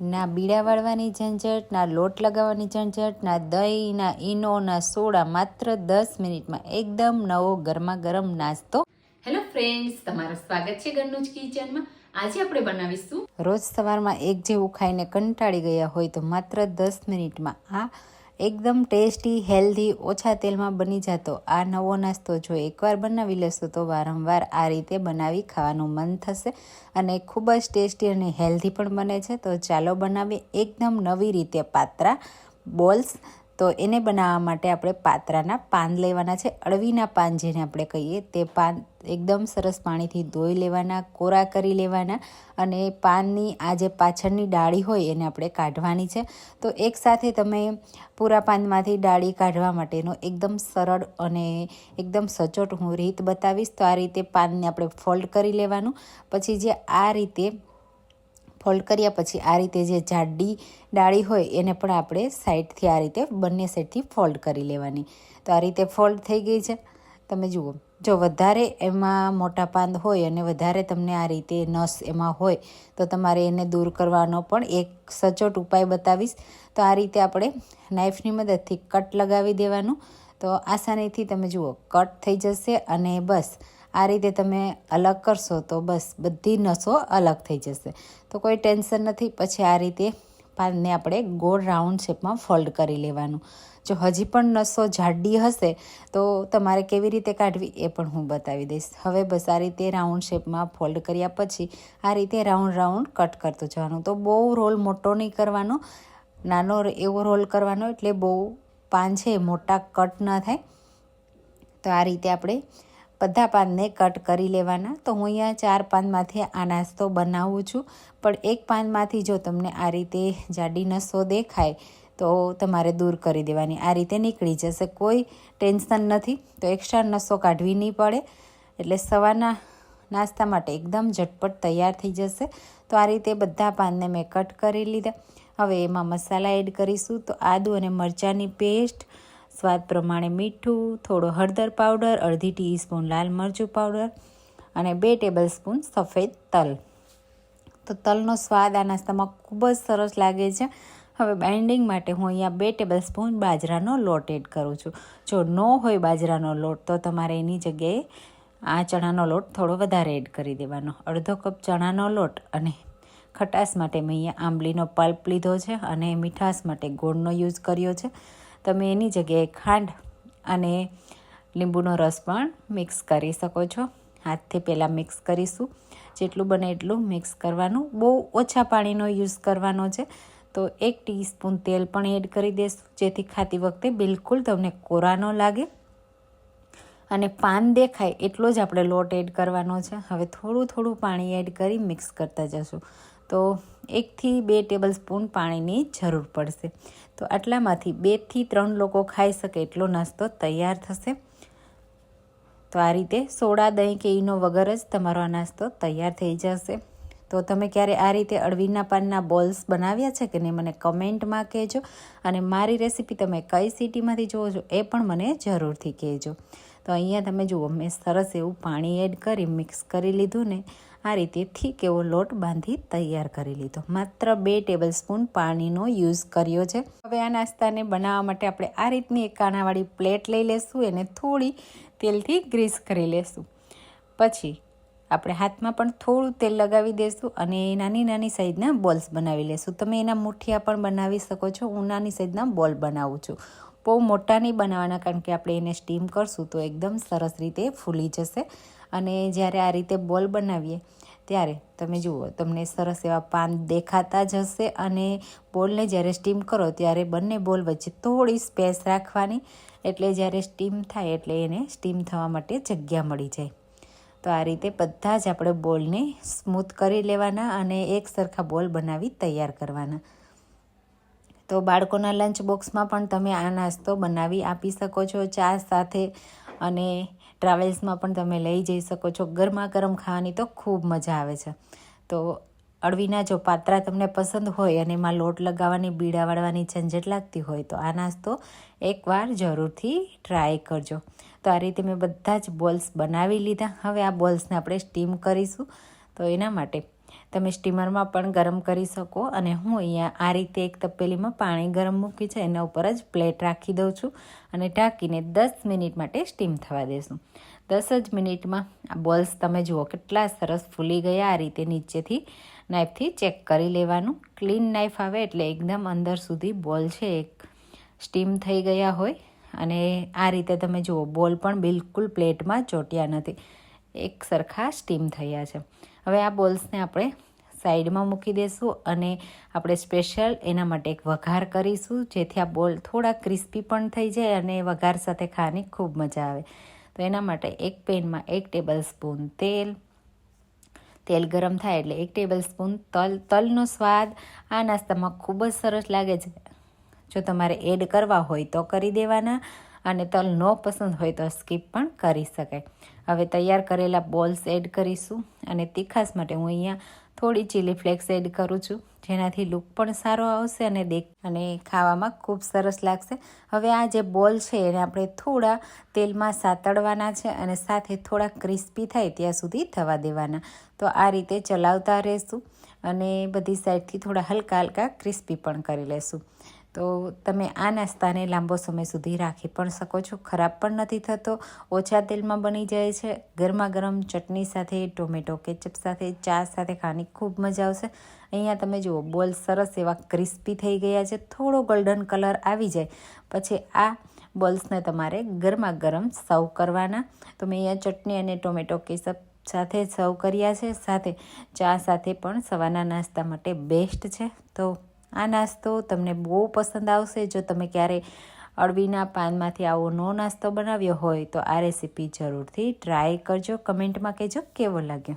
ના બીડા વાળવાની ઝંઝટ ના લોટ લગાવવાની ઝંઝટ ના દહીં ના ઈનો ના સોડા માત્ર દસ મિનિટમાં એકદમ નવો ગરમા ગરમ નાસ્તો. હેલો ફ્રેન્ડ્સ તમારું સ્વાગત છે ઘરનું જ કિચનમાં. આજે આપણે બનાવીશું રોજ સવારમાં એક જેવું ખાઈને કંટાળી ગયા હોય તો માત્ર દસ મિનિટમાં આ એકદમ ટેસ્ટી, હેલ્ધી, ઓછા તેલમાં બની જતો આ નવો નાસ્તો જો એકવાર બનાવી લેશો તો વારંવાર આ રીતે બનાવી ખાવાનું મન થશે અને ખૂબ જ ટેસ્ટી અને હેલ્ધી પણ બને છે. તો ચાલો બનાવીએ એકદમ નવી રીતે પાત્રા બોલ્સ. તો એને બનાવવા માટે આપણે પાત્રાના પાન લેવાના છે. અળવીના પાન જેને આપણે કહીએ તે પાન એકદમ સરસ પાણીથી ધોઈ લેવાના, કોરા કરી લેવાના અને પાનની આ જે પાછળની ડાળી હોય એને આપણે કાઢવાની છે. તો એકસાથે તમે પૂરા પાનમાંથી ડાળી કાઢવા માટેનો એકદમ સરળ અને એકદમ સચોટ હું રીત બતાવીશ. તો આ રીતે પાનને આપણે ફોલ્ડ કરી લેવાનું. પછી જે આ રીતે ફોલ્ડ કર્યા પછી આ રીતે જે જાડી ડાળી હોય એને પણ આપણે સાઈડથી આ રીતે બંને સાઈડથી ફોલ્ડ કરી લેવાની. તો આ રીતે ફોલ્ડ થઈ ગઈ છે. તમે જુઓ, જો વધારે એમાં મોટા પાંદ હોય અને વધારે તમને આ રીતે નસ એમાં હોય, તો તમારે એને દૂર કરવાનો પણ એક સચોટ ઉપાય બતાવીશ. તો આ રીતે આપણે નાઈફની મદદથી કટ લગાવી દેવાનું. તો આસાનીથી તમે જુઓ કટ થઈ જશે અને બસ આ રીતે તમે અલગ કરશો તો બસ બધી નસો અલગ થઈ જશે. તો કોઈ ટેન્શન નથી. પછી આ રીતે પાનને આપણે ગોળ રાઉન્ડ શેપમાં ફોલ્ડ કરી લેવાનું. જો હજી પણ નસો જાડી હશે તો તમારે કેવી રીતે કાઢવી એ પણ હું બતાવી દઈશ. હવે બસ આ રીતે રાઉન્ડ શેપમાં ફોલ્ડ કર્યા પછી આ રીતે રાઉન્ડ રાઉન્ડ કટ કરતું જવાનું. તો બહુ રોલ મોટો નહીં કરવાનો. નાનો એવો રોલ કરવાનો એટલે બહુ પાન છે મોટા કટ ન થાય. તો આ રીતે આપણે બધા પાનને કટ કરી લેવાના. તો હું અહીંયા ચાર પાનમાંથી આ નાસ્તો બનાવું છું. પણ એક પાનમાંથી જો તમને આ રીતે જાડી નસો દેખાય, તો તમારે દૂર કરી દેવાની. આ રીતે નીકળી જશે. કોઈ ટેન્શન નથી. તો એક્સ્ટ્રા નસો કાઢવી નહીં પડે. એટલે સવારના નાસ્તા માટે એકદમ ઝટપટ તૈયાર થઈ જશે. તો આ રીતે બધા પાનને મેં કટ કરી લીધા. હવે એમાં મસાલા એડ કરીશું. તો આદુ અને મરચાંની પેસ્ટ સ્વાદ પ્રમાણે મીઠું, થોડો હળદર પાવડર, અડધી ટીસ્પૂન લાલ મરચું પાવડર અને બે ટેબલ સ્પૂન સફેદ તલ. તો તલનો સ્વાદ આ નાસ્તામાં ખૂબ જ સરસ લાગે છે. હવે બાઇન્ડિંગ માટે હું અહીંયા બે ટેબલ સ્પૂન બાજરાનો લોટ એડ કરું છું. જો ન હોય બાજરાનો લોટ, તો તમારે એની જગ્યાએ આ ચણાનો લોટ થોડો વધારે એડ કરી દેવાનો. અડધો કપ ચણાનો લોટ અને ખટાશ માટે મેં અહીંયા આંબલીનો પલ્પ લીધો છે અને મીઠાશ માટે ગોળનો યુઝ કર્યો છે. તમે એની જગ્યાએ ખાંડ અને લીંબુનો રસ પણ મિક્સ કરી શકો છો. હાથથી પહેલાં મિક્સ કરીશું. જેટલું બને એટલું મિક્સ કરવાનું. બહુ ઓછા પાણીનો યુઝ કરવાનો છે. તો એક ટીસ્પૂન તેલ પણ એડ કરી દઈશું જેથી ખાતી વખતે બિલકુલ તમને કોરા ન લાગે. અને પાન દેખાય એટલો જ આપણે લોટ એડ કરવાનો છે. હવે થોડું થોડું પાણી એડ કરી મિક્સ કરતા જશું. તો એકથી બે ટેબલ સ્પૂન પાણીની જરૂર પડશે. તો આટલામાંથી બેથી ત્રણ લોકો ખાઈ શકે એટલો નાસ્તો તૈયાર થશે. તો આ રીતે સોડા, દહીં કે ઈનો વગર જ તમારો આ નાસ્તો તૈયાર થઈ જશે. તો તમે ક્યારે આ રીતે અળવીના પાનના બોલ્સ બનાવ્યા છે કે નહીં મને કમેન્ટમાં કહેજો. અને મારી રેસીપી તમે કઈ સિટીમાંથી જુઓ છો એ પણ મને જરૂરથી કહેજો. તો અહીંયા તમે જુઓ, મેં સરસ એવું પાણી એડ કરી, મિક્સ કરી લીધું ને. આ રીતે ઠીક એવો લોટ બાંધી તૈયાર કરી લીધો. માત્ર બે ટેબલ સ્પૂન પાણીનો યુઝ કર્યો છે. હવે આ નાસ્તાને બનાવવા માટે આપણે આ રીતની એક કાણાવાળી પ્લેટ લઈ લેશું, એને થોડી તેલથી ગ્રીસ કરી લેશું. પછી આપણે હાથમાં પણ થોડું તેલ લગાવી દઈશું અને નાની નાની સાઈઝના બોલ્સ બનાવી લેશું. તમે એના મુઠિયા પણ બનાવી શકો છો. હું નાની સાઈઝના બોલ બનાવું છું. બહુ મોટા નહીં બનાવવાના કારણ કે આપણે એને સ્ટીમ કરશું તો એકદમ સરસ રીતે ફૂલી જશે. અને જ્યારે આ રીતે બોલ બનાવીએ, ત્યારે તમે જુઓ, તમને સરસ એવા પાન દેખાતા જ હશે અને બોલને જ્યારે સ્ટીમ કરો ત્યારે બંને બોલ વચ્ચે થોડી સ્પેસ રાખવાની. એટલે જ્યારે સ્ટીમ થાય એટલે એને સ્ટીમ થવા માટે જગ્યા મળી જાય. તો આ રીતે બધા જ આપણે બોલને સ્મૂથ કરી લેવાના અને એક સરખા બોલ બનાવી તૈયાર કરવાના. તો બાળકોના લંચ બોક્સમાં પણ તમે આ નાસ્તો બનાવી આપી શકો છો, ચા સાથે અને ટ્રાવેલ્સમાં પણ તમે લઈ જઈ શકો છો. ગરમા ગરમ ખાવાની તો ખૂબ મજા આવે છે. તો અળવીના જો પાત્રા તમને પસંદ હોય અને એમાં લોટ લગાવવાની, બીડા વાળવાની ઝંઝટ લાગતી હોય તો આ નાસ્તો એકવાર જરૂરથી ટ્રાય કરજો. તો આ રીતે મેં બધા જ બોલ્સ બનાવી લીધા. હવે આ બોલ્સને આપણે સ્ટીમ કરીશું. તો એના માટે તમે સ્ટીમરમાં પણ ગરમ કરી શકો અને હું અહીંયા આ રીતે એક તપેલીમાં પાણી ગરમ મૂકી છે, એના ઉપર જ પ્લેટ રાખી દઉં છું અને ઢાંકીને દસ મિનિટ માટે સ્ટીમ થવા દેશું. દસ જ મિનિટમાં આ બોલ્સ તમે જુઓ કેટલા સરસ ફૂલી ગયા, આ રીતે નીચેથી નાઇફથી ચેક કરી લેવાનું. ક્લીન નાઇફ આવે એટલે એકદમ અંદર સુધી બોલ છે, એક સ્ટીમ થઈ ગયા હોય. અને આ રીતે તમે જુઓ, બોલ પણ બિલકુલ પ્લેટમાં ચોટ્યા નથી. એક સરખા સ્ટીમ થયા છે. હવે આ બોલ્સને આપણે સાઈડમાં મૂકી દઈશું અને આપણે સ્પેશિયલ એના માટે એક વઘાર કરીશું, જેથી આ બોલ થોડા ક્રિસ્પી પણ થઈ જાય અને વઘાર સાથે ખાવાની ખૂબ મજા આવે. તો એના માટે એક પેનમાં એક ટેબલ સ્પૂન તેલ. તેલ ગરમ થાય એટલે એક ટેબલ સ્પૂન તલ, તલનો સ્વાદ. આ નાસ્તામાં ખૂબ જ સરસ લાગે છે. જો તમારે એડ કરવા હોય તો કરી દેવાના. અને તલ ન પસંદ હોય તો સ્કીપ પણ કરી શકાય. હવે તૈયાર કરેલા બોલ્સ એડ કરીશું અને તીખાસ માટે હું અહીંયા થોડી ચીલી ફ્લેક્સ એડ કરું છું. જેનાથી લુક પણ સારો આવશે અને દેખ અને ખાવામાં ખૂબ સરસ લાગશે. હવે આ જે બોલ છે એને આપણે થોડા તેલમાં સાતડવાના છે અને સાથે થોડા ક્રિસ્પી થાય ત્યાં સુધી થવા દેવાના. તો આ રીતે ચલાવતા રહેશું અને બધી સાઈડથી થોડા હલકા હલકા ક્રિસ્પી પણ કરી લેશું. તો તમે આ નાસ્તાને લાંબો સમય સુધી રાખી પણ શકો છો. ખરાબ પણ નથી થતો. ઓછા તેલમાં બની જાય છે. ગરમા ગરમ ચટણી સાથે, ટોમેટો કેચઅપ સાથે, ચા સાથે ખાવાની ખૂબ મજા આવશે. અહીંયા તમે જુઓ, બોલ સરસ એવા ક્રિસ્પી થઈ ગયા છે. થોડો ગોલ્ડન કલર આવી જાય. પછી આ બોલ્સને તમારે ગરમા ગરમ સર્વ કરવાના. તો મેં અહીંયા ચટણી અને ટોમેટો કેચઅપ સાથે સર્વ કર્યા છે. સાથે ચા સાથે પણ સવારના નાસ્તા માટે બેસ્ટ છે. તો આ નાસ્તો તમને બહુ પસંદ આવશે. જો તમે ક્યારે અળવીના પાનમાંથી આવો નો નાસ્તો બનાવ્યો હોય તો આ રેસીપી જરૂરથી ટ્રાય કરજો. કમેન્ટમાં કહેજો કેવો લાગ્યો.